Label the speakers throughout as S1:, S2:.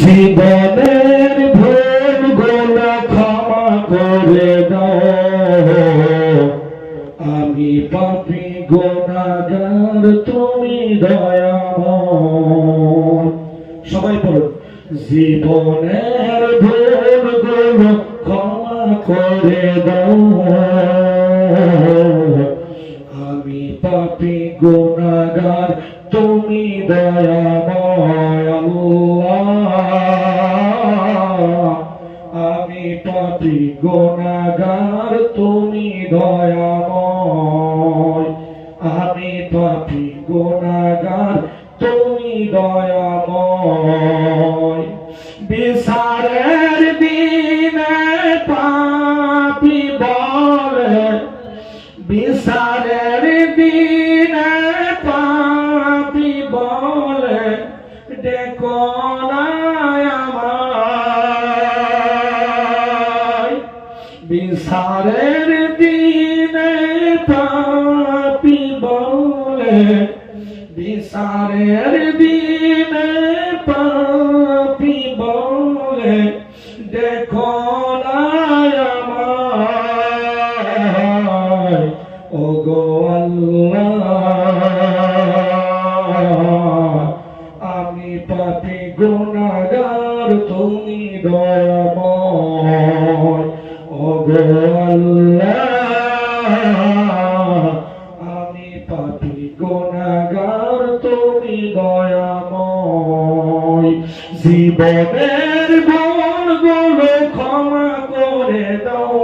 S1: জীবনের ভুল গোলা ক্ষমা করে দাও। আমি পাপি গোনাগার, তুমি দয়াময় সবাই বলুন জীবনের ভুল গোলা ক্ষমা করে দাও। আমি পাপি গুণাগার তুমি দয়াময় পাপি গুণাগার, তুমি দয়াময়। আমি পাপি গুণাগার, তুমি দয়াময়। বিচারের দিনে পাপি বলে, বিচারের দিনে বিচারের দিনে পাপি বলে বিচারের দিনে পাপি বলে গুণগুলো ক্ষমা করে দাও।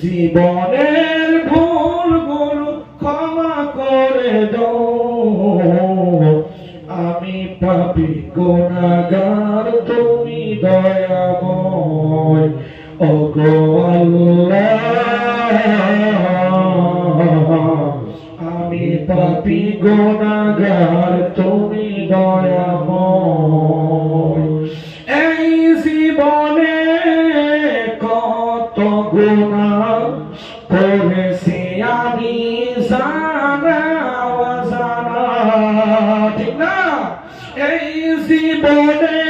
S1: জীবনের ভুলগুলো ক্ষমা করে দাও। আমি পাপি গুণাগার, তুমি দয়াময়। ও গো আল্লাহ, আমি পাপি গুণাগার, তুমি দয়াময়। গুণা করেছি আমি জানা অজানা। না? এই জীবনে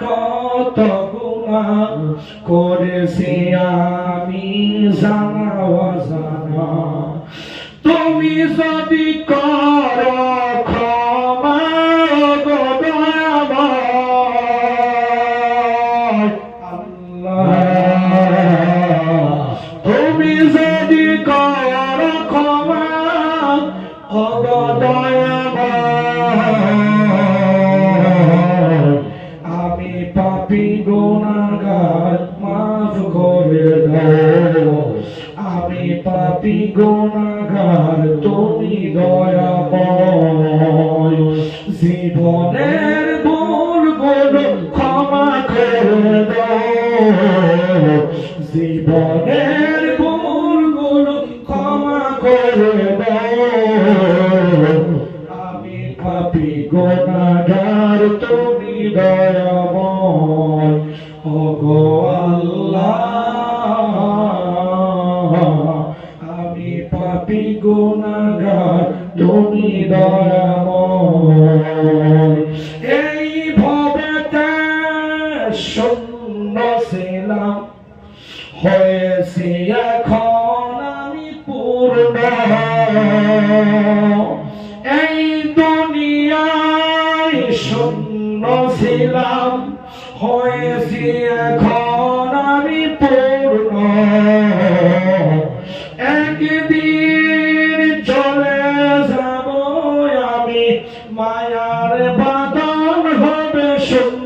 S1: কত গুণা করেছি আমি জানা অজানা। তুমি যদি কর দয়াময় জীবনের ভুলগুলো ক্ষমা করে দাও। জীবনের ভুলগুলো ক্ষমা করে দাও। আমি পাপি গুণাগার তুমি দয়াময়। ও এই দুনিয়ায় শূন্য ছিলাম, হয়েছি এখন আমি পূর্ণ। একদিন চলে যাব আমি, মায়ার বাদন হবে শূন্য।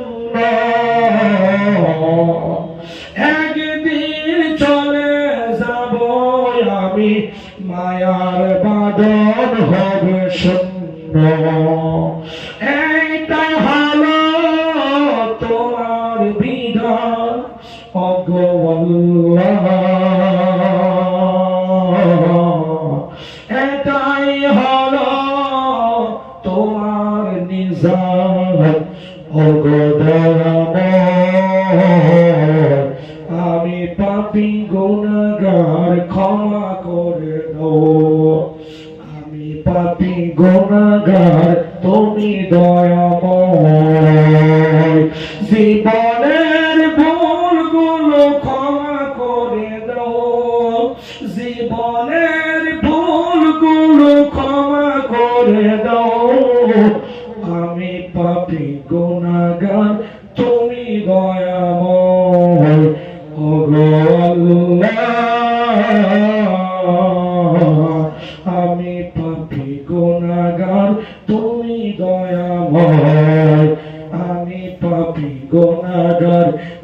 S1: শূন্য গুণাগার তুমি দয়াময়। তুমি